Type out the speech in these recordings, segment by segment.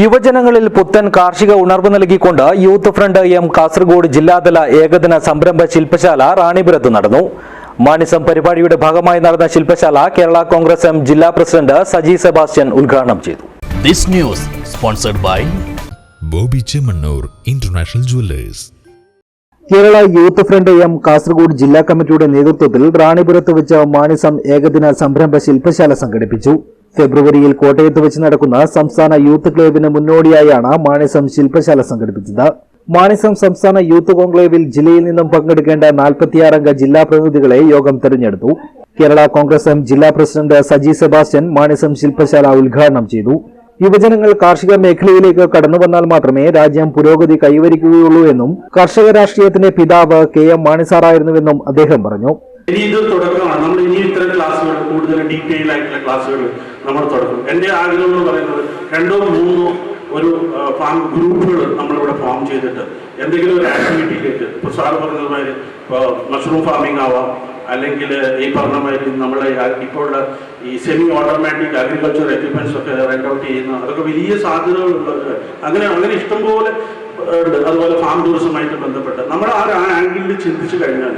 യുവജനങ്ങളിൽ പുത്തൻ കാർഷിക ഉണർവ് നൽകിക്കൊണ്ട് യൂത്ത് ഫ്രണ്ട് എം കാസർഗോഡ് ജില്ലാതല ഏകദിന സംരംഭ ശില്പശാല റാണിപുരത്ത് നടന്നു. മാണിസം പരിപാടിയുടെ ഭാഗമായി നടന്ന ശില്പശാല കേരള കോൺഗ്രസ് എം ജില്ലാ പ്രസിഡന്റ് സജി സെബാസ്റ്റ്യൻ ഉദ്ഘാടനം ചെയ്തു. This news sponsored by Bobby Chemmanur International Jewellers. Kerala Youth Front M Kasaragod ജില്ലാ കമ്മിറ്റിയുടെ നേതൃത്വത്തിൽ റാണിപുരത്ത് വെച്ച് മാണിസം ഏകദിന സംരംഭ ശില്പശാല സംഘടിപ്പിച്ചു. ഫെബ്രുവരിയിൽ കോട്ടയത്ത് വെച്ച് നടക്കുന്ന സംസ്ഥാന യൂത്ത് ക്ലേവിന് മുന്നോടിയായാണ് മാണിസം ശില്പശാല സംഘടിപ്പിച്ചത്. മാണിസം സംസ്ഥാന യൂത്ത് കോൺക്ലേവിൽ ജില്ലയിൽ നിന്നും പങ്കെടുക്കേണ്ട നാൽപ്പത്തിയാറംഗ ജില്ലാ പ്രതിനിധികളെ യോഗം തെരഞ്ഞെടുത്തു. കേരള കോൺഗ്രസ് എം ജില്ലാ പ്രസിഡന്റ് സജി സെബാസ്റ്റ്യൻ മാണിസം ശില്പശാല ഉദ്ഘാടനം ചെയ്തു. യുവജനങ്ങൾ കാർഷിക മേഖലയിലേക്ക് കടന്നു വന്നാൽ മാത്രമേ രാജ്യം പുരോഗതി കൈവരിക്കുകയുള്ളൂ എന്നും കർഷക രാഷ്ട്രീയത്തിന്റെ പിതാവ് കെ എം മാണിസാറായിരുന്നുവെന്നും അദ്ദേഹം പറഞ്ഞു. തുടക്കമാണ് നമ്മൾ ഇനി കൂടുതൽ ഡീറ്റെയിൽ ആയിട്ടുള്ള ക്ലാസ്സുകൾ നമ്മൾ തുടങ്ങും. എന്റെ ആഗ്രഹം എന്ന് പറയുന്നത് രണ്ടോ മൂന്നോ ഒരു ഫാം ഗ്രൂപ്പുകൾ നമ്മളിവിടെ ഫോം ചെയ്തിട്ട് എന്തെങ്കിലും ഒരു ആക്ടിവിറ്റിയിലേക്ക് ഇപ്പോൾ സാറ് പറഞ്ഞതുമാതിരി മഷ്റൂം ഫാമിംഗ് ആവാം അല്ലെങ്കിൽ ഈ പറഞ്ഞ മാതിരി നമ്മളെ ഇപ്പോൾ ഉള്ള ഈ സെമി ഓട്ടോമാറ്റിക് അഗ്രികൾച്ചർ എക്യുപ്മെന്റ്സ് ഒക്കെ റെന്റ് ഔട്ട് ചെയ്യുന്ന അതൊക്കെ വലിയ സാധ്യതകളുള്ളത് അങ്ങനെ അങ്ങനെ ഇഷ്ടംപോലെ ഉണ്ട്. അതുപോലെ ഫാം ടൂറിസമായിട്ട് ബന്ധപ്പെട്ട്. നമ്മൾ ആ ആംഗിളിൽ ചിന്തിച്ചു കഴിഞ്ഞാൽ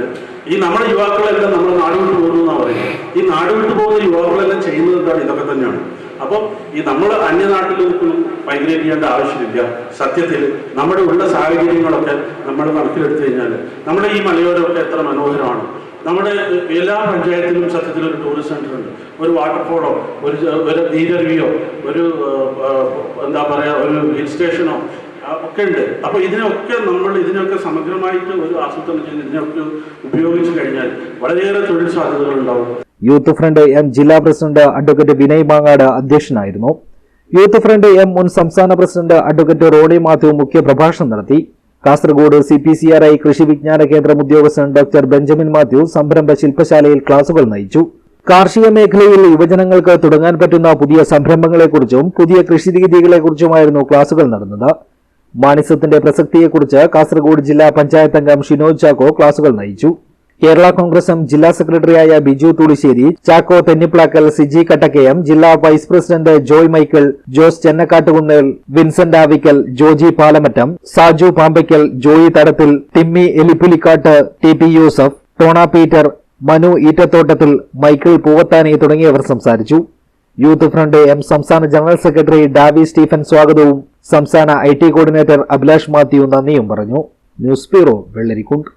ഈ നമ്മുടെ യുവാക്കളെല്ലാം നമ്മൾ നാട് വിട്ടു പോകുന്നു എന്നാണ് പറയുന്നത്. ഈ നാട് വിട്ടു പോകുന്ന യുവാക്കളെല്ലാം ചെയ്യുന്നത് എന്താണ്? ഇതൊക്കെ തന്നെയാണ്. അപ്പം ഈ നമ്മൾ അന്യനാട്ടിൽ നിൽക്കണം മൈഗ്രേറ്റ് ചെയ്യേണ്ട ആവശ്യമില്ല. സത്യത്തിൽ നമ്മുടെ ഉള്ള സാഹചര്യങ്ങളൊക്കെ നമ്മൾ കണക്കിലെടുത്തു കഴിഞ്ഞാൽ നമ്മുടെ ഈ മലയോരമൊക്കെ എത്ര മനോഹരമാണ്. നമ്മുടെ എല്ലാ പഞ്ചായത്തിലും സത്യത്തിൽ ഒരു ടൂറിസ്റ്റ് സെന്റർ ഉണ്ട്. ഒരു വാട്ടർഫോളോ ഒരു ഒരു നീരരുവിയോ ഒരു എന്താ പറയുക ഒരു ഹിൽ സ്റ്റേഷനോ ഒക്കെ ഉണ്ട്. അപ്പൊ ഇതിനൊക്കെ നമ്മൾ ഇതിനൊക്കെ സമഗ്രമായിട്ട് ഒരു ആസൂത്രണം ചെയ്ത് ഇതിനൊക്കെ ഉപയോഗിച്ചു കഴിഞ്ഞാൽ വളരെയേറെ തൊഴിൽ സാധ്യതകൾ ഉണ്ടാവും. യൂത്ത് ഫ്രണ്ട് എം ജില്ലാ പ്രസിഡന്റ് അഡ്വക്കേറ്റ് വിനയ് മാങ്ങാട് അധ്യക്ഷനായിരുന്നു. യൂത്ത് ഫ്രണ്ട് എം മുൻ സംസ്ഥാന പ്രസിഡന്റ് അഡ്വക്കേറ്റ് റോണി മാത്യു മുഖ്യ പ്രഭാഷണം നടത്തി. Kasaragod C P C R I കൃഷി വിജ്ഞാന കേന്ദ്രം ഉദ്യോഗസ്ഥൻ ഡോക്ടർ ബെഞ്ചമിൻ മാത്യു സംരംഭ ശില്പശാലയിൽ ക്ലാസുകൾ നയിച്ചു. കാർഷിക മേഖലയിൽ യുവജനങ്ങൾക്ക് തുടങ്ങാൻ പറ്റുന്ന പുതിയ സംരംഭങ്ങളെക്കുറിച്ചും പുതിയ കൃഷി രീതികളെക്കുറിച്ചുമായിരുന്നു ക്ലാസുകൾ നടന്നത്. മാണിസത്തിന്റെ പ്രസക്തിയെക്കുറിച്ച് കാസർഗോഡ് ജില്ലാ പഞ്ചായത്ത് അംഗം ഷിനോജ് ചാക്കോ ക്ലാസുകൾ നയിച്ചു. കേരള കോൺഗ്രസ് ജില്ലാ സെക്രട്ടറിയായ ബിജു തുളിശ്ശേരി ചാക്കോ തെന്നിപ്ലാക്കൽ സിജി കട്ടക്കയം ജില്ലാ vice president Joy Michael Jose Chennakattukunnel Vincent Avikkal Joji Palamattam Saju Pambaykkal Joy Thadathil Timmy Elipulikkattu T P Yusuf Tona Peter Manu Eettathottathil Michael Poovathani തുടങ്ങിയവർ സംസാരിച്ചു. യൂത്ത് ഫ്രണ്ട് എം സംസ്ഥാന ജനറൽ സെക്രട്ടറി ഡാവി സ്റ്റീഫൻ സ്വാഗതവും സംസ്ഥാന I T coordinator Abhilash Mathew നന്ദിയും പറഞ്ഞു. News bureau Vellarikundu.